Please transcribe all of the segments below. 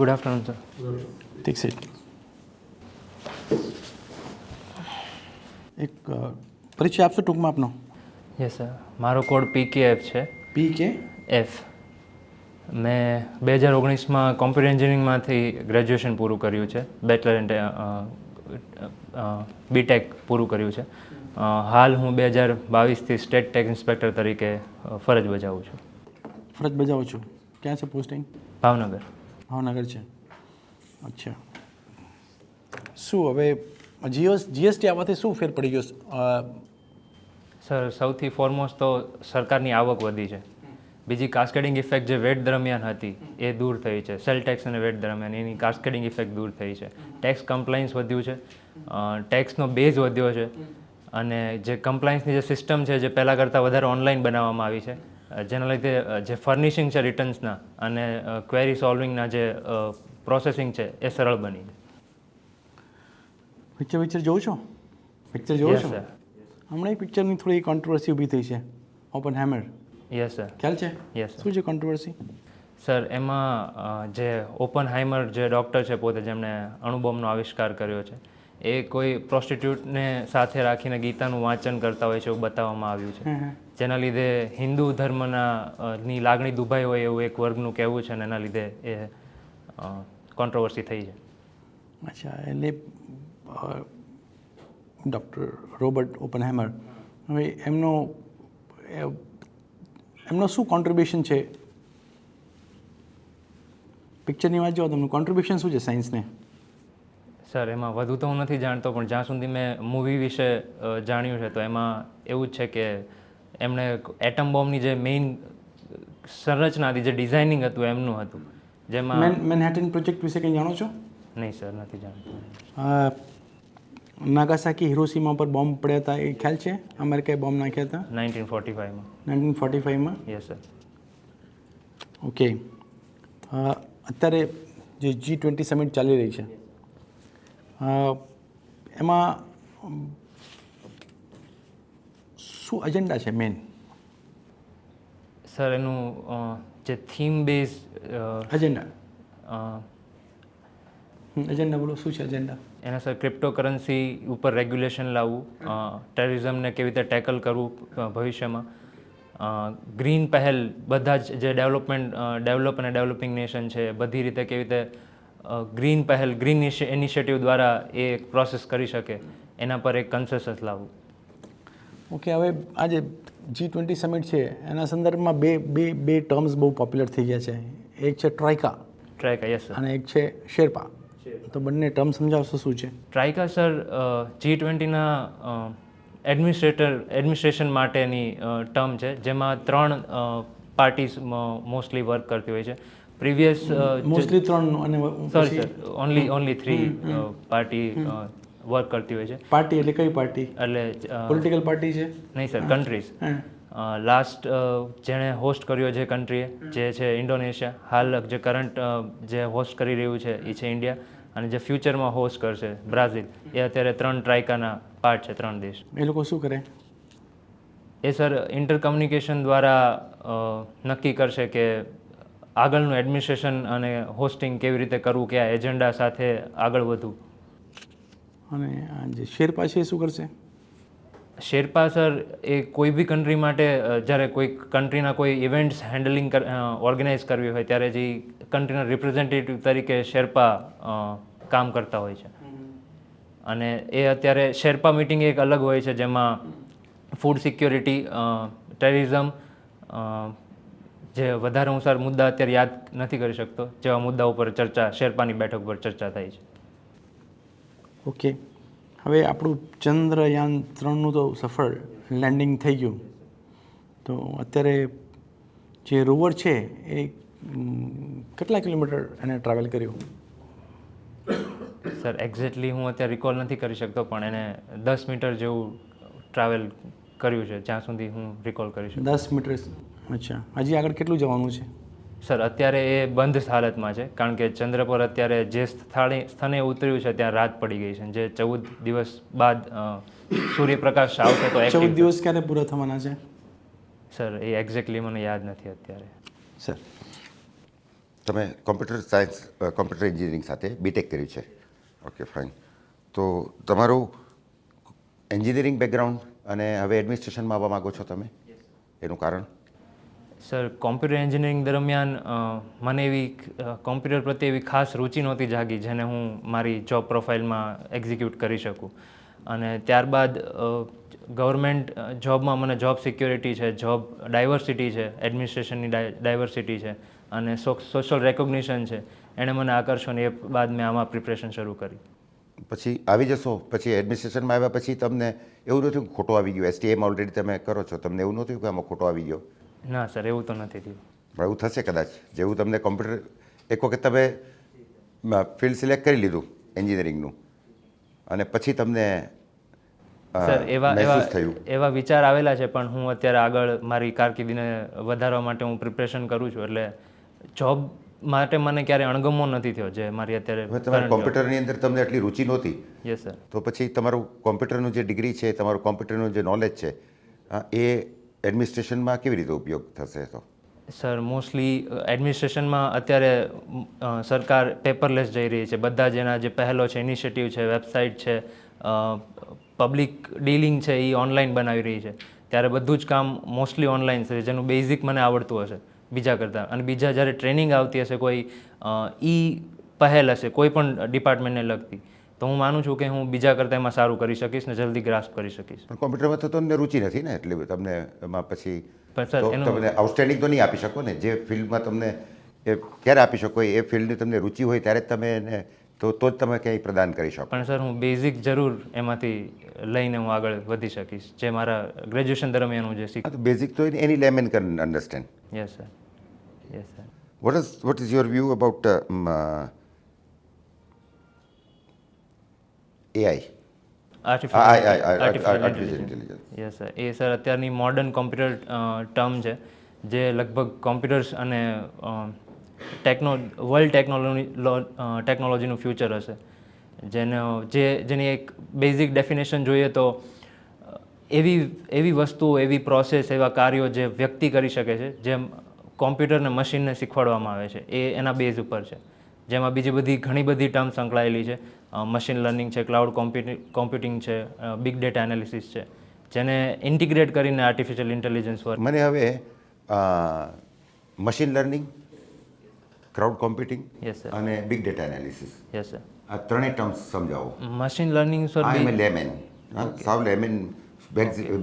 Good afternoon sir ઠીક છે એક પરિચય આપશો ટૂંકમાં આપનો? યસ સર મારો કોડ પીકે એફ છે. પી કે એફ મેં બે હજાર ઓગણીસમાં કોમ્પ્યુટર એન્જિનિયરિંગમાંથી ગ્રેજ્યુએશન પૂરું કર્યું છે. બેચલર એન્ડ બીટેક પૂરું કર્યું છે. હાલ હું બે હજાર બાવીસથી સ્ટેટ ટેક ઇન્સ્પેક્ટર તરીકે ફરજ બજાવું છું. ફરજ બજાવું છું. ક્યાં છે પોસ્ટિંગ ભાવનગર. ભાવનગર છે. અચ્છા. શું હવે જીએસ જીએસટી આવવાથી શું ફેર પડી ગયો? સર, સૌથી ફોરમોસ્ટ તો સરકારની આવક વધી છે. બીજી કાસ્કેડિંગ ઇફેક્ટ જે વેટ દરમિયાન હતી, એ દૂર થઈ છે. સેલ ટેક્સ અને વેટ દરમિયાન, એની કાસ્કેડિંગ ઇફેક્ટ દૂર થઈ છે. ટેક્સ કમ્પ્લાયન્સ વધ્યું છે. ટેક્સનો બેઝ વધ્યો છે. અને જે કમ્પ્લાયન્સની જે સિસ્ટમ છે, જે પહેલાં કરતાં વધારે ઓનલાઈન બનાવવામાં આવી છે જેના લીધે જે ફર્નિશિંગ છે રિટર્ન્સના અને ક્વેરી સોલ્વિંગના જે પ્રોસેસિંગ છે એ સરળ બની પિક્ચર પિક્ચર જોઉં છો? પિક્ચર જોઉં છો? સર હમણાં એ પિક્ચરની થોડી કોન્ટ્રોવર્સી ઊભી થઈ છે. ઓપન હેમર યસ સર ખ્યાલ છે? યસ શું છે કોન્ટ્રોવર્સી સર એમાં જે ઓપન હાઇમર જે ડૉક્ટર છે પોતે જેમણે અણુબોમ્બનો આવિષ્કાર કર્યો છે એ કોઈ પ્રોસ્ટિટ્યૂટને સાથે રાખીને ગીતાનું વાંચન કરતા હોય છે એવું બતાવવામાં આવ્યું છે. જેના લીધે હિન્દુ ધર્મના ની લાગણી દુભાઈ હોય એવું એક વર્ગનું કહેવું છે અને એના લીધે એ કોન્ટ્રોવર્સી થઈ છે. અચ્છા એટલે ડૉક્ટર રોબર્ટ ઓપનહેમર હવે એમનો એમનો શું કોન્ટ્રીબ્યુશન છે? પિક્ચરની વાત જો તમને કોન્ટ્રીબ્યુશન શું છે સાયન્સને સર એમાં વધુ તો હું નથી જાણતો પણ જ્યાં સુધી મેં મૂવી વિશે જાણ્યું છે તો એમાં એવું જ છે કે એમણે એટમ બોમ્બની જે મેઇન સંરચના હતી જે ડિઝાઇનિંગ હતું એમનું હતું. જેમાં મેન મેનહેટન પ્રોજેક્ટ વિશે કંઈ જાણો છો? નહીં સર નથી જાણતો. નાગાસાકી હિરોસીમા પર બોમ્બ પડ્યા હતા એ ખ્યાલ છે? અમેરિકાએ બોમ્બ નાખ્યા હતા? નાઇન્ટીન ફોર્ટી ફાઇવમાં નાઇન્ટીન ફોર્ટી ફાઇવમાં યસ સર. ઓકે. અત્યારે જે જી ટ્વેન્ટી સમિટ ચાલી રહી છે એમાં શું એજન્ડા છે મેન સર એનું જે થીમ બેઝ એજન્ડા એજન્ડા બોલો શું છે એજન્ડા એના સર ક્રિપ્ટોકરન્સી ઉપર રેગ્યુલેશન લાવવું ટેરરિઝમને કેવી રીતે ટેકલ કરવું ભવિષ્યમાં. ગ્રીન પહેલ બધા જ જે ડેવલપમેન્ટ ડેવલપ અને ડેવલપિંગ નેશન છે બધી રીતે કેવી રીતે ગ્રીન પહેલ ગ્રીન ઇનિશિયેટિવ દ્વારા એ પ્રોસેસ કરી શકે એના પર એક કન્સેસસ લાવવું. ઓકે હવે આજે જી ટ્વેન્ટી સમિટ છે એના સંદર્ભમાં બે બે બે ટર્મ્સ બહુ પોપ્યુલર થઈ ગયા છે. એક છે ટ્રાયકા ટ્રાયકા યસ અને એક છે શેરપા તો બંને ટર્મ સમજાવશો શું છે? ટ્રાયકા સર જી ટ્વેન્ટીના એડમિનિસ્ટ્રેટર એડમિનિસ્ટ્રેશન માટેની ટર્મ છે જેમાં ત્રણ પાર્ટીસ મોસ્ટલી વર્ક કરતી હોય છે. પ્રીવિયસ મોસ્ટલી ત્રણ અને sorry sir only only three party work કરતી હોય છે. પાર્ટી એટલે કઈ પાર્ટી એટલે પોલિટિકલ પાર્ટી છે? નહીં સર કન્ટ્રીઝ લાસ્ટ જેણે હોસ્ટ કર્યો છે કન્ટ્રીએ જે છે ઇન્ડોનેશિયા હાલ જે કરંટ જે હોસ્ટ કરી રહ્યું છે એ છે ઇન્ડિયા અને જે ફ્યુચરમાં હોસ્ટ કરશે બ્રાઝિલ એ અત્યારે ત્રણ ટ્રાઇકાના પાર્ટ છે ત્રણ દેશ. એ લોકો શું કરે? એ સર ઇન્ટર કમ્યુનિકેશન દ્વારા નક્કી કરશે કે આગળનું એડમિનિસ્ટ્રેશન અને હોસ્ટિંગ કેવી રીતે કરવું કયા એજન્ડા સાથે આગળ વધવું? અને જે શેરપા છે એ શું કરશે? શેરપા સર એ કોઈ બી કન્ટ્રી માટે જ્યારે કોઈ કન્ટ્રીના કોઈ ઇવેન્ટ્સ હેન્ડલિંગ ઓર્ગેનાઇઝ કરવી હોય ત્યારે જે કન્ટ્રીના રિપ્રેઝેન્ટેટિવ તરીકે શેરપા કામ કરતા હોય છે. અને એ અત્યારે શેરપા મિટિંગ એક અલગ હોય છે જેમાં ફૂડ સિક્યોરિટી ટેરરિઝમ જે વધારે હું સર મુદ્દા અત્યારે યાદ નથી કરી શકતો જેવા મુદ્દા ઉપર ચર્ચા શેરપાની બેઠક પર ચર્ચા થાય છે. ઓકે. હવે આપણું ચંદ્રયાન ત્રણનું તો સફળ લેન્ડિંગ થઈ ગયું. તો અત્યારે જે રોવર છે એ કેટલા કિલોમીટર એને ટ્રાવેલ કર્યું? સર એક્ઝેક્ટલી હું અત્યારે રિકોલ નથી કરી શકતો પણ એને દસ મીટર જેવું ટ્રાવેલ કર્યું છે જ્યાં સુધી હું રિકોલ કરી શકું. દસ મીટર. અચ્છા. હજી આગળ કેટલું જવાનું છે? સર અત્યારે એ બંધ હાલતમાં છે કારણ કે ચંદ્ર પર અત્યારે જે સ્થળે સ્થાને ઉતર્યું છે ત્યાં રાત પડી ગઈ છે. જે ચૌદ દિવસ બાદ સૂર્યપ્રકાશ આવશે તો ચૌદ દિવસ ક્યારે પૂરા થવાના છે? સર એ એક્ઝેક્ટલી મને યાદ નથી અત્યારે. સર તમે કોમ્પ્યુટર સાયન્સ કોમ્પ્યુટર એન્જિનિયરિંગ સાથે બીટેક કર્યું છે. ઓકે ફાઇન તો તમારું એન્જિનિયરિંગ બેકગ્રાઉન્ડ અને હવે એડમિનિસ્ટ્રેશનમાં આવવા માગો છો તમે? એનું કારણ? સર, કોમ્પ્યુટર એન્જિનિયરિંગ દરમિયાન મને એવી કોમ્પ્યુટર પ્રત્યે એવી ખાસ રુચિ નહોતી જાગી જેને હું મારી જોબ પ્રોફાઇલમાં એક્ઝિક્યુટ કરી શકું. અને ત્યારબાદ ગવર્મેન્ટ જોબમાં મને જોબ સિક્યોરિટી છે જોબ ડાયવર્સિટી છે એડમિનિસ્ટ્રેશનની ડાયવર્સિટી છે અને સોશિયલ રેકોગ્નિશન છે. એણે મને આકર્ષણ એ બાદ મેં આમાં પ્રિપરેશન શરૂ કરી. પછી આવી જશો? પછી એડમિનિસ્ટ્રેશનમાં આવ્યા પછી તમને એવું નથી ખોટો આવી ગયો. એસટીએમ ઓલરેડી તમે કરો છો. તમને એવું નથી કે આમાં ખોટો આવી ગયો? ના સર એવું તો નથી થયું. એવું થશે કદાચ. જેવું તમને કોમ્પ્યુટર એક વખત તમે ફિલ્ડ સિલેક્ટ કરી લીધું એન્જિનિયરિંગનું અને પછી તમને સર એવા એવા થયું. એવા વિચાર આવેલા છે પણ હું અત્યારે આગળ મારી કારકિર્દીને વધારવા માટે હું પ્રિપરેશન કરું છું એટલે જોબ માટે મને ક્યારે અણગમો નથી થયો જે મારી અત્યારે તમારે કોમ્પ્યુટરની અંદર તમને એટલી રુચિ નહોતી. યસ સર તો પછી તમારું કોમ્પ્યુટરનું જે ડિગ્રી છે તમારું કોમ્પ્યુટરનું જે નોલેજ છે એ એડમિનિસ્ટ્રેશનમાં કેવી રીતે ઉપયોગ થશે તો? સર મોસ્ટલી એડમિનિસ્ટ્રેશનમાં અત્યારે સરકાર પેપરલેસ જઈ રહી છે. બધા જેના જે પહેલો છે ઇનિશિયેટિવ છે વેબસાઇટ છે પબ્લિક ડીલિંગ છે એ ઓનલાઈન બનાવી રહી છે. ત્યારે બધું જ કામ મોસ્ટલી ઓનલાઈન છે, જેનું બેઝિક મને આવડતું હશે બીજા કરતાં. અને બીજા જ્યારે ટ્રેનિંગ આવતી હશે કોઈ ઈ પહેલ હશે, કોઈ પણ ડિપાર્ટમેન્ટને લગતી. તો હું માનું છું કે હું બીજા કરતાં એમાં સારું કરી શકીશ ને જલ્દી ગ્રાસ્પ કરી શકીશ. પણ કોમ્પ્યુટરમાં તો તમને રુચિ નથી ને એટલે તમને એમાં પછી તમને આઉટસ્ટેન્ડિંગ તો નહીં આપી શકો ને? જે ફિલ્ડમાં તમને એ ક્યારે આપી શકો એ ફિલ્ડની તમને રુચિ હોય ત્યારે તમે એને તો તો જ તમે ક્યાંય પ્રદાન કરી શકો. પણ સર હું બેઝિક જરૂર એમાંથી લઈને હું આગળ વધી શકીશ. જે મારા ગ્રેજ્યુએશન દરમિયાન હું જે શીખ બેઝિક તો એની layman can understand yes sir yes sir what is what is your view about artificial. Yes sir A sir અત્યારની મોડર્ન કોમ્પ્યુટર ટર્મ છે જે લગભગ કોમ્પ્યુટર્સ અને ટેકનો વર્લ્ડ ટેકનોલોજી ટેકનોલોજીનું ફ્યુચર હશે. જેનો જે જેની એક બેઝિક ડેફિનેશન જોઈએ તો એવી એવી વસ્તુઓ એવી પ્રોસેસ એવા કાર્યો જે વ્યક્તિ કરી શકે છે જેમ કોમ્પ્યુટર ને મશીનને શીખવાડવામાં આવે છે એ એના બેઝ ઉપર છે. જેમાં બીજી બધી ઘણી બધી ટર્મ સંકળાયેલી છે. મશીન લર્નિંગ છે ક્લાઉડ કોમ્પ્યુટિંગ છે બિગ ડેટા એનાલિસિસ છે જેને ઇન્ટિગ્રેટ કરીને આર્ટિફિશિયલ ઇન્ટેલિજન્સ પર મને હવે machine learning crowd computing yes sir અને big data analysis yes sir આ ત્રણેય ટર્મ્સ સમજાવો. Machine learning sir I am layman સાવ લેમેન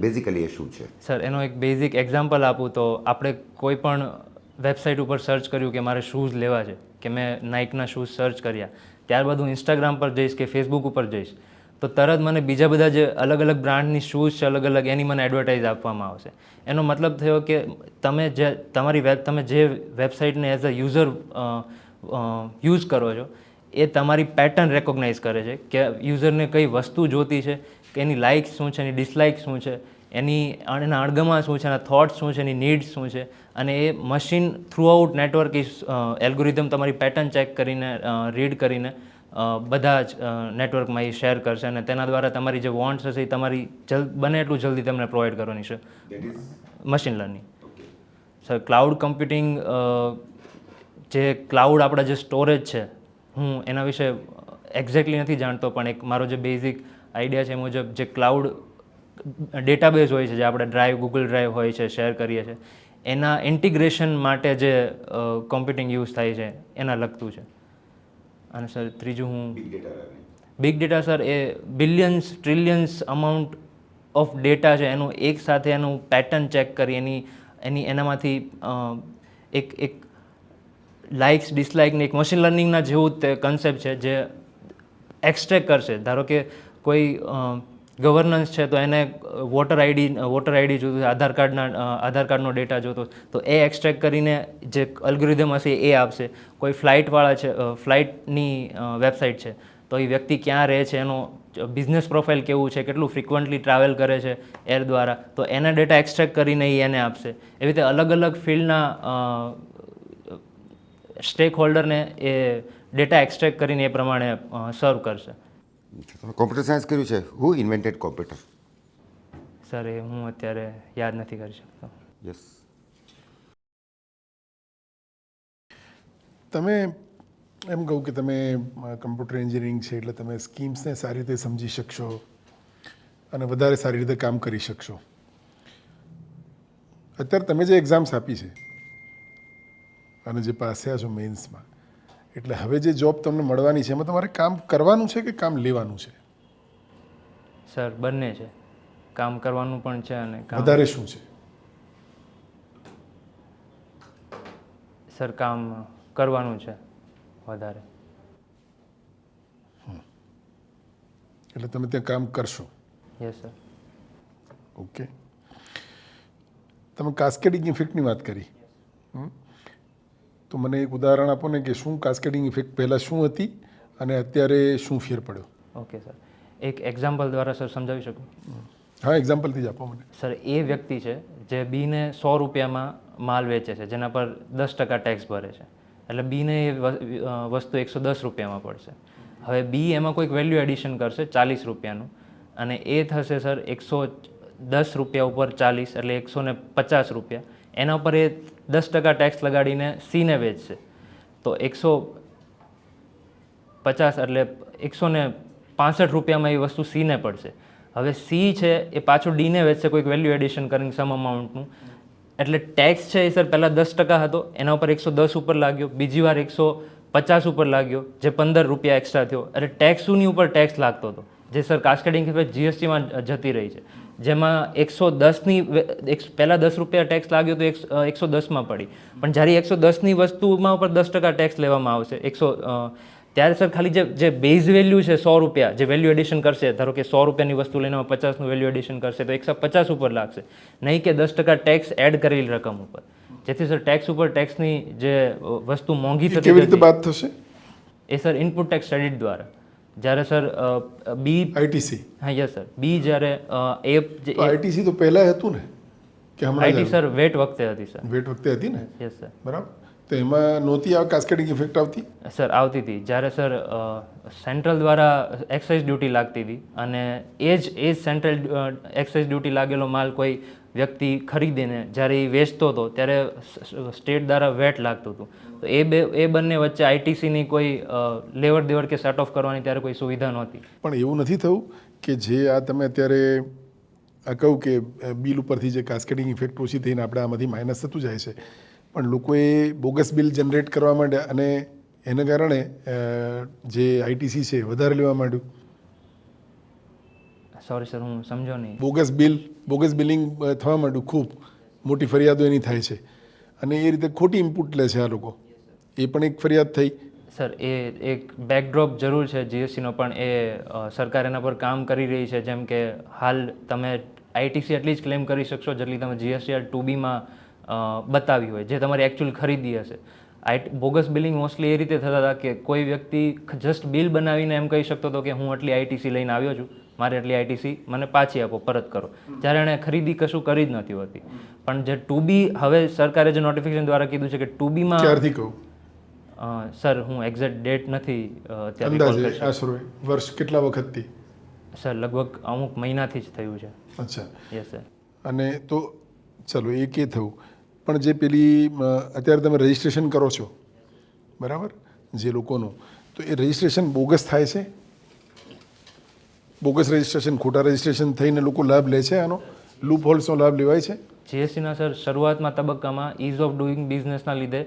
બેઝિકલી એ શું છે? સર એનો એક બેઝિક એક્ઝામ્પલ આપું તો આપણે કોઈ પણ વેબસાઇટ ઉપર સર્ચ કર્યું કે મારે શૂઝ લેવા છે કે મેં નાઇકના શૂઝ સર્ચ કર્યા. ત્યારબાદ હું ઇન્સ્ટાગ્રામ પર જઈશ કે ફેસબુક ઉપર જઈશ. તો તરત મને બીજા બધા જે અલગ અલગ બ્રાન્ડની શૂઝ છે, અલગ અલગ, એની મને એડવર્ટાઇઝ આપવામાં આવશે. એનો મતલબ થયો કે તમે જે, તમારી વેબ તમે જે વેબસાઇટને એઝ અ યુઝર યુઝ કરો છો, એ તમારી પેટર્ન રેકોગ્નાઇઝ કરે છે કે યુઝરને કઈ વસ્તુ જોતી છે, કે એની લાઇક્સ શું છે, એની ડિસલાઇક શું છે એની એના અણગમા શું છે એના થોટ્સ શું છે એની નીડ્સ શું છે અને એ મશીન થ્રુઆઉટ નેટવર્ક એલ્ગોરિધમ તમારી પેટર્ન ચેક કરીને રીડ કરીને બધા જ નેટવર્કમાં એ શેર કરશે અને તેના દ્વારા તમારી જે વોન્ટ્સ હશે એ તમારી જલ બને એટલું જલ્દી તમને પ્રોવાઈડ કરવાની છે. Machine learning sir cloud computing જે ક્લાઉડ આપણા જે સ્ટોરેજ છે હું એના વિશે એક્ઝેક્ટલી નથી જાણતો પણ એક મારો જે બેઝિક આઈડિયા છે એ મુજબ જે ક્લાઉડ ડેટાબેઝ હોય છે જે આપણે ડ્રાઈવ ગૂગલ ડ્રાઈવ હોય છે શેર કરીએ છીએ એના ઇન્ટિગ્રેશન માટે જે કોમ્પ્યુટિંગ યુઝ થાય છે એના લગતું છે. અને સર ત્રીજું હું big data sir A billions trillions amount of data છે એનું એક સાથે એનું પેટર્ન ચેક કરી એની એની એનામાંથી એક એક લાઇક્સ ડિસલાઇકને એક મશીન લર્નિંગના જેવું તે કન્સેપ્ટ છે જે એક્સટ્રેક કરશે. ધારો કે કોઈ ગવર્નન્સ છે, તો એને વોટર આઈડી વોટર આઈડી જોતું, આધાર કાર્ડના આધાર કાર્ડનો ડેટા જોતો. તો એ એક્સટ્રેક્ટ કરીને જે અલ્ગોરિધમ હશે, એ આપશે. કોઈ ફ્લાઇટવાળા છે ફ્લાઇટની વેબસાઇટ છે, તો એ વ્યક્તિ ક્યાં રહે છે, એનો બિઝનેસ પ્રોફાઇલ કેવું છે, કેટલું ફ્રિકવન્ટલી ટ્રાવેલ કરે છે એર દ્વારા, તો એના ડેટા એક્સટ્રેક્ટ કરીને એ એને આપશે. એવી રીતે અલગ અલગ ફિલ્ડના સ્ટેક હોલ્ડરને એ ડેટા એક્સટ્રેક્ટ કરીને એ પ્રમાણે સર્વ કરશે. કોમ્પ્યુટર સાયન્સ કર્યું છે. હુ ઇન્વેન્ટેડ કોમ્પ્યુટર સર એ હું અત્યારે યાદ નથી કરી શકતો. યસ તમે એમ કહું કે તમે કમ્પ્યુટર એન્જિનિયરિંગ છે એટલે તમે સ્કીમ્સને સારી રીતે સમજી શકશો અને વધારે સારી રીતે કામ કરી શકશો. અત્યારે તમે જે એક્ઝામ્સ આપી છે અને જે પાસ થયા છો મેન્સમાં એટલે હવે જે જોબ તમને મળવાની છે એમાં તમારે કામ કરવાનું છે કે કામ લેવાનું છે? સર બંને છે. કામ કરવાનું પણ છે અને કામ વધારે શું છે? સર કામ કરવાનું છે વધારે. એટલે તમે ત્યાં કામ કરશો? Yes sir. ઓકે. તમે કાસ્કેડિંગ ઇફેક્ટની વાત કરી. હમ? તો મને એક ઉદાહરણ આપો ને કે શું કાસ્કેડિંગ ઇફેક્ટ પહેલાં શું હતી અને અત્યારે શું ફેર પડ્યો? Okay sir. એક એક્ઝામ્પલ દ્વારા સર સમજાવી શકું? હા એક્ઝામ્પલથી જ આપો મને. સર એ વ્યક્તિ છે જે બીને સો રૂપિયામાં માલ વેચે છે જેના પર દસ ટકા ટેક્સ ભરે છે. એટલે બીને એ વસ્તુ એકસો દસ રૂપિયામાં પડશે. હવે બી એમાં કોઈક વેલ્યુ એડિશન કરશે ચાલીસ રૂપિયાનું. અને એ થશે સર એકસો દસ રૂપિયા ઉપર ચાલીસ એટલે એકસો ને પચાસ રૂપિયા. એના ઉપર એ દસ ટકા ટેક્સ લગાડીને સીને વેચશે. તો એકસો પચાસ એટલે એકસો ને પાસઠ રૂપિયામાં એ વસ્તુ સીને પડશે. હવે સી છે એ પાછું ડીને વેચશે કોઈક વેલ્યુ એડિશન કરીને સમ અમાઉન્ટનું એટલે ટેક્સ છે એ સર પહેલાં દસ ટકા હતો, એના ઉપર એકસો દસ ઉપર લાગ્યો, બીજી વાર એકસો પચાસ ઉપર લાગ્યો, જે પંદર રૂપિયા એક્સ્ટ્રા થયો. એટલે ટેક્સની ઉપર ટેક્સ લાગતો હતો, જે સર કાસ્કેડિંગ જીએસટીમાં જતી રહી છે. જેમાં એકસો દસની પહેલાં દસ રૂપિયા ટેક્સ લાગ્યો તો એકસો દસમાં પડી. પણ જ્યારે એકસો દસની વસ્તુમાં ઉપર દસ ટકા ટેક્સ લેવામાં આવશે એકસો ત્યારે સર ખાલી જે જે બેઝ વેલ્યુ છે સો રૂપિયા જે વેલ્યુ એડિશન કરશે ધારો કે સો રૂપિયાની વસ્તુ લઈને પચાસનું વેલ્યુ એડિશન કરશે તો એકસો પચાસ ઉપર લાગશે. નહીં કે દસ ટકા ટેક્સ એડ કરેલી રકમ ઉપર. જેથી સર ટેક્સ ઉપર ટેક્સની જે વસ્તુ મોંઘી થતી કેવી રીતે વાત થશે? એ સર ઇનપુટ ટેક્સ ક્રેડિટ દ્વારા. જ્યારે સર બી આઈટીસી. હા યસ સર. બી જ્યારે એ આઈટીસી તો પહેલાં હતું ને કે હમણાં આઈટી સર વેટ વખતે હતી સર. વેટ વખતે હતી ને? Yes sir. બરાબર. તો એમાં નહોતી આ કાસ્કેડિંગ ઇફેક્ટ આવતી? સર આવતી હતી. જ્યારે સર સેન્ટ્રલ દ્વારા એક્સાઇઝ ડ્યુટી લાગતી હતી અને એ જ એ જ સેન્ટ્રલ એક્સાઇઝ ડ્યુટી લાગેલો માલ કોઈ વ્યક્તિ ખરીદીને જ્યારે એ વેચતો હતો, ત્યારે સ્ટેટ દ્વારા વેટ લાગતું હતું. તો એ બે, એ બંને વચ્ચે આઈટીસીની કોઈ લેવડ દેવડ કે સેટ ઓફ કરવાની ત્યારે કોઈ સુવિધા નહોતી. પણ એવું નથી થયું કે જે આ તમે અત્યારે, આ કહું કે બિલ ઉપરથી જે કાસ્કેટિંગ ઇફેક્ટ ઓછી થઈને આપણે આમાંથી માઇનસ થતું જાય છે. પણ લોકોએ બોગસ બિલ જનરેટ કરવા માંડ્યા અને એને કારણે જે આઈટીસી છે, વધારે લેવા માંડ્યું. સોરી સર હું સમજો નહીં. બોગસ બિલ બોગસ બિલિંગ થવા માંડ્યું ખૂબ. મોટી ફરિયાદો એની થાય છે. અને એ રીતે ખોટી ઇનપુટ લે છે આ લોકો. એ પણ એક ફરિયાદ થઈ. સર એ એક બેકડ્રોપ જરૂર છે. જીએસટીનો પણ એ સરકાર એના પર કામ કરી રહી છે. જેમ કે હાલ તમે આઈટીસી એટલી જ ક્લેમ કરી શકશો જેટલી તમે જીએસટીઆર ટુ બીમાં બતાવી હોય જે તમારી એકચ્યુઅલ ખરીદી હશે. આઈટી બોગસ બિલિંગ મોસ્ટલી એ રીતે થતા હતા કે કોઈ વ્યક્તિ જસ્ટ બિલ બનાવીને એમ કહી શકતો હતો કે હું આટલી આઈટીસી લઈને આવ્યો છું. મારે એટલી આઈટીસી મને પાછી આપો પરત કરો. જ્યારે એણે ખરીદી કશું કરી જ નથી હોતી. પણ જે ટુ બી હવે સરકારે જે નોટિફિકેશન દ્વારા કીધું છે કે ટુ બીમાં ક્યારથી કહું? સર હું એક્ઝેક્ટ ડેટ નથી અત્યારે. આશરો વર્ષ કેટલા વખતથી? સર લગભગ અમુક મહિનાથી જ થયું છે. અચ્છા. યસ સર અને તો ચલો એ કે થયું. પણ જે પેલી અત્યારે તમે રજિસ્ટ્રેશન કરો છો બરાબર? જે લોકોનું. તો એ રજિસ્ટ્રેશન બોગસ થાય છે? બોગસ રજિસ્ટ્રેશન, ખોટા રજિસ્ટ્રેશન થઈને લોકો લાભ લે છે આનો. લૂપ હોલ્સનો લાભ લેવાય છે. જીએસટીના સર, શરૂઆતમાં તબક્કામાં ઇઝ ઓફ ડુઈંગ બિઝનેસના લીધે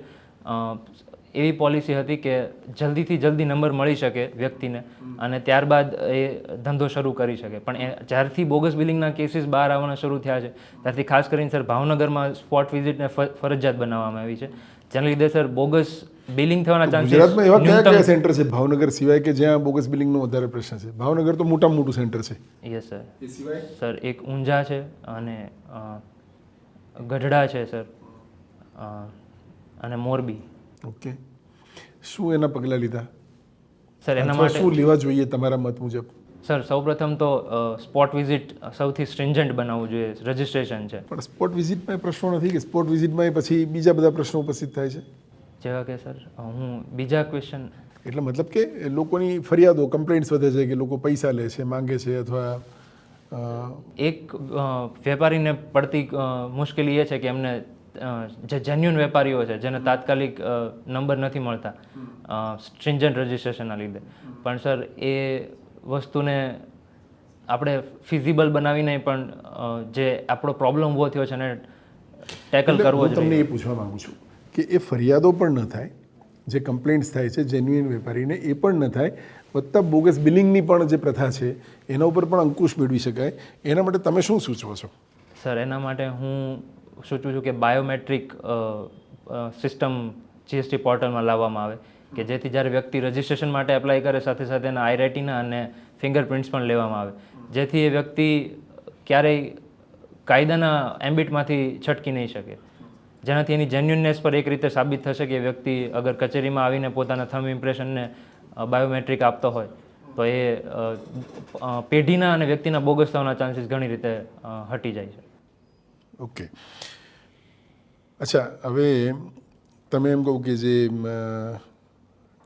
એવી પોલિસી હતી કે જલ્દીથી જલ્દી નંબર મળી શકે વ્યક્તિને અને ત્યારબાદ એ ધંધો શરૂ કરી શકે. પણ એ જ્યારથી બોગસ બિલિંગના કેસીસ બહાર આવવાના શરૂ થયા છે ત્યારથી ખાસ કરીને સર ભાવનગરમાં સ્પોટ વિઝિટને ફ- ફરજિયાત બનાવવામાં આવી છે. જેના લીધે સર બોગસ બિલિંગ થવાના ચાન્સીસ ગુજરાતમાં એવા કયા કયા સેન્ટર છે ભાવનગર સિવાય કે જ્યાં બોગસ બિલિંગનો વધારે પ્રશ્ન છે? ભાવનગર તો મોટા મોટું સેન્ટર છે. Yes sir. એ સિવાય? સર એક ઊંઝા છે અને ગઢડા છે સર. અને મોરબી. ઓકે. શું એના પગલાં લીધા? સર એના માટે શું લેવા જોઈએ તમારા મત મુજબ? સર સૌપ્રથમ તો સ્પોટ વિઝિટ સૌથી સ્ટ્રિન્જન્ટ બનાવવું જોઈએ. રજિસ્ટ્રેશન છે. પણ સ્પોટ વિઝિટમાં એ પ્રશ્નો નથી કે સ્પોટ વિઝિટમાં પછી બીજા બધા પ્રશ્નો ઉપસ્થિત થાય છે? જેવા કે સર હું બીજા ક્વેશ્ચન એટલે મતલબ કે લોકોની ફરિયાદો કમ્પ્લેન્ટ્સ વધે છે કે લોકો પૈસા લે છે માંગે છે અથવા એક વેપારીને પડતી મુશ્કેલી એ છે કે એમને જે જેન્યુન વેપારીઓ છે જેને તાત્કાલિક નંબર નથી મળતા સ્ટ્રિન્જન્ટ રજિસ્ટ્રેશનના લીધે. પણ સર એ વસ્તુને આપણે ફિઝિબલ બનાવી નહીં પણ જે આપણો પ્રોબ્લેમ ઊભો થયો છે એને ટેકલ કરવો જોઈએ તમને એ પૂછવા માંગુ છું કે એ ફરિયાદો પણ ન થાય જે કમ્પ્લેન્ટ્સ થાય છે જેન્યુઇન વેપારીને એ પણ ન થાય વત્તા બોગસ બિલિંગની પણ જે પ્રથા છે એના ઉપર પણ અંકુશ મેળવી શકાય. એના માટે તમે શું સૂચવો છો? સર એના માટે હું સૂચું છું કે બાયોમેટ્રિક સિસ્ટમ જીએસટી પોર્ટલમાં લાવવામાં આવે કે જેથી જ્યારે વ્યક્તિ રજિસ્ટ્રેશન માટે એપ્લાય કરે સાથે સાથે એના આઈરાઇટીના અને ફિંગરપ્રિન્ટ્સ પણ લેવામાં આવે. જેથી એ વ્યક્તિ ક્યારેય કાયદાના એમ્બિટમાંથી છટકી નહીં શકે. જેનાથી એની જેન્યુનનેસ પર એક રીતે સાબિત થશે કે વ્યક્તિ અગર કચેરીમાં આવીને પોતાના થમ ઇમ્પ્રેશનને બાયોમેટ્રિક આપતો હોય, તો એ પેઢીના અને વ્યક્તિના બોગસ થવાના ચાન્સીસ ઘણી રીતે હટી જાય છે. ઓકે. અચ્છા, હવે તમે એમ કહું કે જે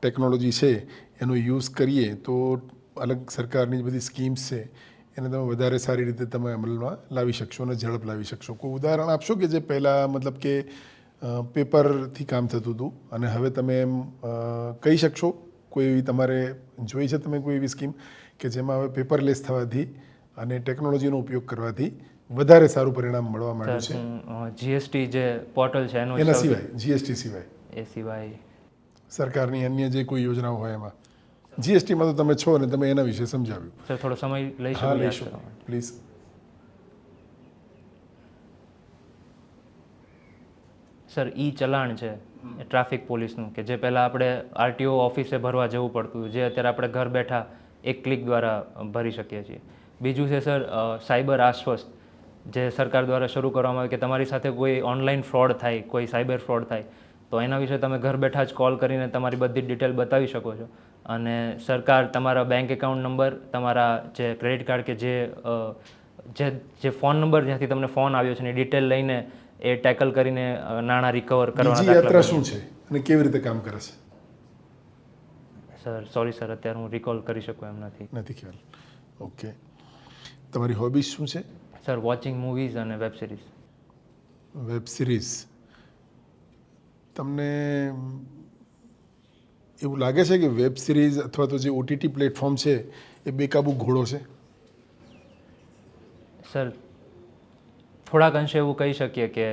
ટેકનોલોજી છે, એનો યુઝ કરીએ તો અલગ સરકારની બધી સ્કીમ્સ છે, એને તમે વધારે સારી રીતે તમે અમલમાં લાવી શકશો અને ઝડપ લાવી શકશો. કોઈ ઉદાહરણ આપશો કે જે પહેલાં મતલબ કે પેપરથી કામ થતું હતું? અને હવે તમે એમ કહી શકશો? કોઈ એવી તમારે જોઈ છે તમે કોઈ એવી સ્કીમ? કે જેમાં હવે પેપરલેસ થવાથી અને ટેકનોલોજીનો ઉપયોગ કરવાથી વધારે સારું પરિણામ મળવા માંડ્યું છે. જીએસટી જે પોર્ટલ છે એનો એના સિવાય જીએસટી સિવાય. એ સિવાય. સરકારની અન્ય જે કોઈ યોજનાઓ હોય એમાં. જીએસટીમાં તો તમે છો અને તમે એના વિશે સમજાવ્યું. સર થોડો સમય લઈ હા લઈશું. પ્લીઝ સર ઈ ચલાણ છે ટ્રાફિક પોલીસનું કે જે પહેલાં આપણે આરટીઓ ઓફિસે ભરવા જવું પડતું જે અત્યારે આપણે ઘર બેઠા એક ક્લિક દ્વારા ભરી શકીએ છીએ. બીજું છે સર સાયબર આશ્વસ્ત. જે સરકાર દ્વારા શરૂ કરવામાં આવે કે તમારી સાથે કોઈ ઓનલાઈન ફ્રોડ થાય કોઈ સાયબર ફ્રોડ થાય તો એના વિશે તમે ઘર બેઠા જ કોલ કરીને તમારી બધી ડિટેલ બતાવી શકો છો. અને સરકાર તમારા બેંક એકાઉન્ટ નંબર તમારા જે ક્રેડિટ કાર્ડ કે જે જે જે ફોન નંબર જ્યાંથી તમને ફોન આવ્યો છે એની ડિટેલ લઈને એ ટેકલ કરીને નાણાં રિકવર કરવાના યાત્રા શું છે અને કેવી રીતે કામ કરે છે? સર સોરી સર અત્યારે હું રિકોલ કરી શકું એમ નથી. નથી ખ્યાલ. ઓકે તમારી હોબીઝ શું છે? સર વોચિંગ મૂવીઝ અને વેબ સિરીઝ વેબ સિરીઝ તમને એવું લાગે છે કે વેબ સિરીઝ અથવા તો જે ઓટીટી પ્લેટફોર્મ છે એ બેકાબુ ઘોડો છે? સર થોડાક અંશે એવું કહી શકીએ કે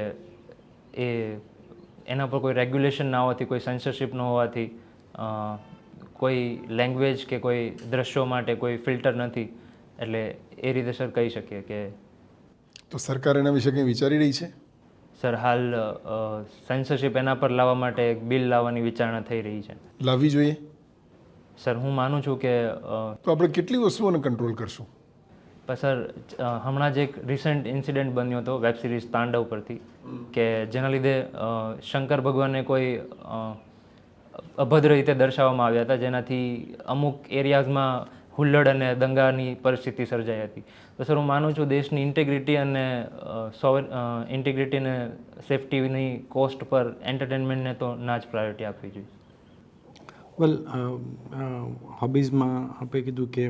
એ એના પર કોઈ રેગ્યુલેશન ના હોવાથી કોઈ સેન્સરશિપ ન હોવાથી કોઈ લેંગ્વેજ કે કોઈ દ્રશ્યો માટે કોઈ ફિલ્ટર નથી. એટલે એ રીતે સર કહી શકીએ કે તો સરકાર એના વિશે કંઈ વિચારી રહી છે? સર હાલ સેન્સરશિપ એના પર લાવવા માટે એક બિલ લાવવાની વિચારણા થઈ રહી છે. લાવવી જોઈએ? સર હું માનું છું કે તો આપણે કેટલી વસ્તુઓને કંટ્રોલ કરશું? પણ સર હમણાં જ એક રિસેન્ટ ઇન્સિડન્ટ બન્યો હતો વેબ સિરીઝ તાંડવ પરથી કે જેના લીધે શંકર ભગવાનને કોઈ અભદ્ર રીતે દર્શાવવામાં આવ્યા હતા જેનાથી અમુક એરિયાઝમાં હુલ્લડ અને દંગાની પરિસ્થિતિ સર્જાઈ હતી. તો સર હું માનું છું દેશની ઇન્ટેગ્રિટી અને સોવર ઇન્ટિગ્રિટી અને સેફટીની કોસ્ટ પર એન્ટરટેનમેન્ટને તો ના જ પ્રાયોરિટી આપવી જોઈએ. વેલ હોબીઝમાં આપણે કીધું કે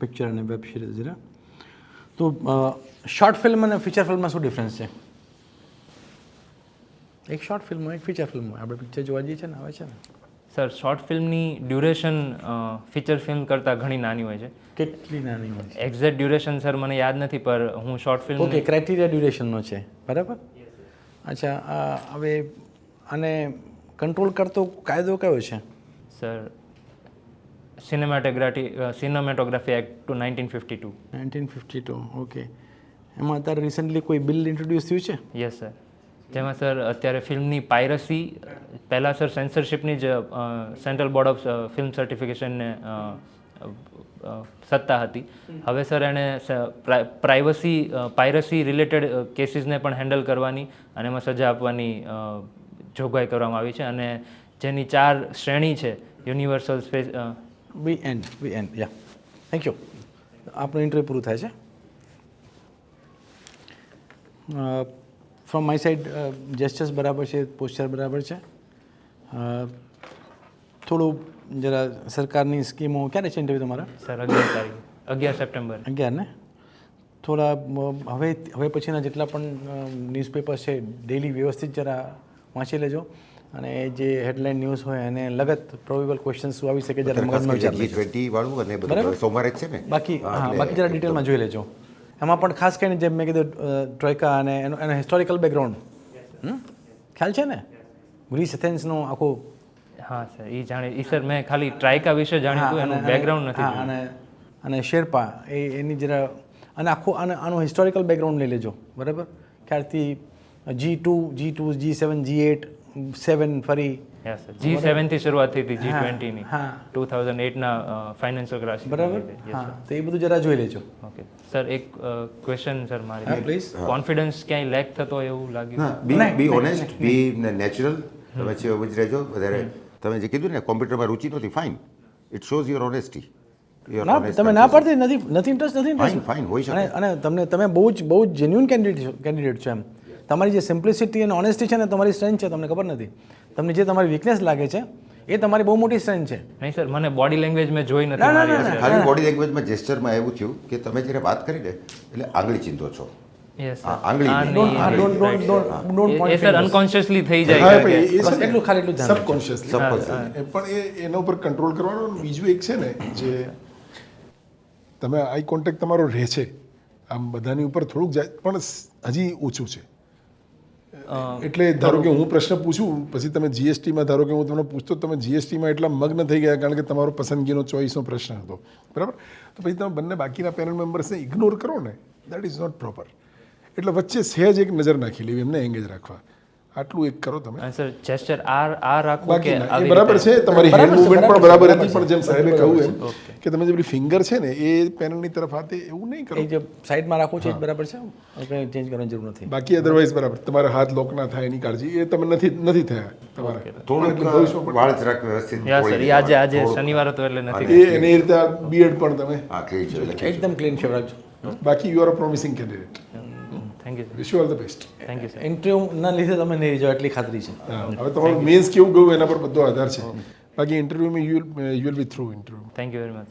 પિક્ચર અને વેબ સિરીઝ ને તો શોર્ટ ફિલ્મ અને ફીચર ફિલ્મમાં શું ડિફરન્સ છે? એક શોર્ટ ફિલ્મ હોય એક ફીચર ફિલ્મ હોય. આપણે પિક્ચર જોવા જઈએ છીએ ને આવે છે ને? સર શોર્ટ ફિલ્મની ડ્યુરેશન ફીચર ફિલ્મ કરતાં ઘણી નાની હોય છે. કેટલી નાની હોય છે? એક્ઝેક્ટ ડ્યુરેશન સર મને યાદ નથી પર હું શોર્ટ ફિલ્મ ઓકે ક્રાઇટેરિયા ડ્યુરેશનનો છે. બરાબર? અચ્છા હવે આને કંટ્રોલ કરતો કાયદો કયો છે? Sir cinematography cinematography act two nineteen fifty two nineteen fifty two okay એમાં અત્યારે રિસન્ટલી કોઈ બિલ ઇન્ટ્રોડ્યુસ થયું છે? યસ સર જેમાં સર અત્યારે ફિલ્મની પાયરસી પહેલાં સર સેન્સરશિપની જ સેન્ટ્રલ બોર્ડ ઓફ ફિલ્મ સર્ટિફિકેશનને સત્તા હતી. હવે સર એણે પ્રાઇવસી પાયરસી રિલેટેડ કેસીસને પણ હેન્ડલ કરવાની અને એમાં સજા આપવાની જોગવાઈ કરવામાં આવી છે. અને જેની ચાર શ્રેણી છે universal space V and V and yeah thank you આપણું ઇન્ટરવ્યુ પૂરું થાય છે. ફ્રોમ માય સાઈડ જેસ્ટર્સ બરાબર છે પોસ્ચર બરાબર છે. થોડું જરા સરકારની સ્કીમો ક્યારે છે ઇન્ટરવ્યુ તમારા? સર અગિયાર તારીખ. અગિયાર સપ્ટેમ્બર અગિયાર ને? થોડા હવે હવે પછીના જેટલા પણ ન્યૂઝપેપર છે ડેલી વ્યવસ્થિત જરા વાંચી લેજો. અને જે હેડલાઇન ન્યૂઝ હોય એને લગત પ્રોબેબલ ક્વેશ્ચન્સ આવી શકે જરા મગજમાં વિચાર ટ્વેન્ટી વાળું અને બરાબર. સોમવારે જ છે ને? બાકી હા બાકી જરા ડિટેલમાં જોઈ લેજો. એમાં પણ ખાસ કરીને જેમ મેં કીધું ટ્રોયકા અને એનો એનો હિસ્ટોરિકલ બેકગ્રાઉન્ડ ખ્યાલ છે ને? ગ્રીસ એથેન્સનું આખું હા સર એ જાણે એ સર મેં ખાલી ટ્રાયકા વિશે જાણ્યું એનું બેકગ્રાઉન્ડ નથી અને અને શેરપા એ એની જરા અને આખું અને આનું હિસ્ટોરિકલ બેકગ્રાઉન્ડ લઈ લેજો. બરાબર? ક્યારથી G two G two G seven G eight seven ફરી. જી સેવનથી શરૂઆત થઈ હતી જી ટ્વેન્ટીની ટુ થાઉઝન્ડ એટના ફાઇનાન્શિયલ ક્રાઇસિસ બરાબર? હા તો એ બધું જરા જોઈ લેજો. ઓકે સર એક ક્વેશ્ચન સર મારી. પ્લીઝ કોન્ફિડન્સ ક્યાંય લેક થતો હોય એવું લાગ્યું? બી બી ઓનેસ્ટ બી નેચરલ તમે છે એવું જ રહેજો વધારે તમે જે કીધું ને કોમ્પ્યુટરમાં રુચિ નહોતી fine it shows your honesty ના તમે ના પડતી નથી નથી ઇન્ટરેસ્ટ નથી ફાઇન હોય છે શકે. અને અને તમને તમે બહુ જ બહુ જ જેન્યુન કેન્ડિડેટ કેન્ડિડેટ છો એમ. તમારી જે સિમ્પ્લિસિટી અને ઓનેસ્ટી છે ને તમારી સ્ટ્રેન્થ છે તમને ખબર નથી. તમને જે તમારી વીકનેસ લાગે છે એ તમારી બહુ મોટી સ્ટ્રેન્થ છે. નહીં સર મને બોડી લેંગ્વેજ મેં જોઈ નથી. ખાલી બોડી લેંગ્વેજમાં જેસ્ચરમાં એવું થયું કે તમે જ્યારે વાત કરી ને એટલે આંગળી ચિંતો છો. અનકોન્શિયસલી થઈ જાય. એટલું ખાલી. એ પણ એ એના ઉપર કંટ્રોલ કરવાનો બીજું એક છે ને જે તમે આઈ કોન્ટેક્ટ તમારો રહે છે. આમ બધાની ઉપર થોડુંક જાય પણ હજી ઓછું છે. એટલે ધારો કે હું પ્રશ્ન પૂછું પછી તમે જીએસટીમાં ધારો કે હું તમને પૂછતો તમે જીએસટીમાં એટલા મગ્ન થઈ ગયા કારણ કે તમારો પસંદગીનો ચોઈસનો પ્રશ્ન હતો. બરાબર? તો પછી તમે બંને બાકીના પેનલ મેમ્બર્સને ઇગ્નોર કરો ને. દેટ ઇઝ નોટ પ્રોપર એટલે વચ્ચે સહેજ એક નજર નાખી લેવી એમને એંગેજ રાખવા. આટલું એક કરો તમે. સર જેસ્ચર આ આ રાખો કે બરાબર છે તમારી બરાબર હેન્ડ મૂવમેન્ટ પણ બરાબર હતી પણ જેમ સાહેબે કહ્યું એમ કે તમે જે પેલી ફિંગર છે ને એ પેનલની તરફ હાથે એવું નહીં કરો. એ જે સાઈડમાં રાખો છે એ બરાબર છે? કંઈ ચેન્જ કરવાની જરૂર નથી. બાકી અધરવાઇઝ બરાબર. તમારા હાથ લોક ના થાય એની કાળજી એ તમે નથી નથી થયા તમારા. થોડુંક વાળ જરાક વ્યવસ્થિત સર એ આજે આજે શનિવાર હતો એટલે નથી એ એની રીતે બીએડ પણ તમે. હા એકદમ ક્લીન છે બાકી you are a promising candidate thank you wish you all the best thank you sir interview ના લીધે તમે નહીં જાઓ એટલી ખાતરી છે. હવે તમારું મેન્સ કેવું ગયું એના પર બધો આધાર છે. બાકી ઇન્ટરવ્યુમાં you you will be through interview thank you very much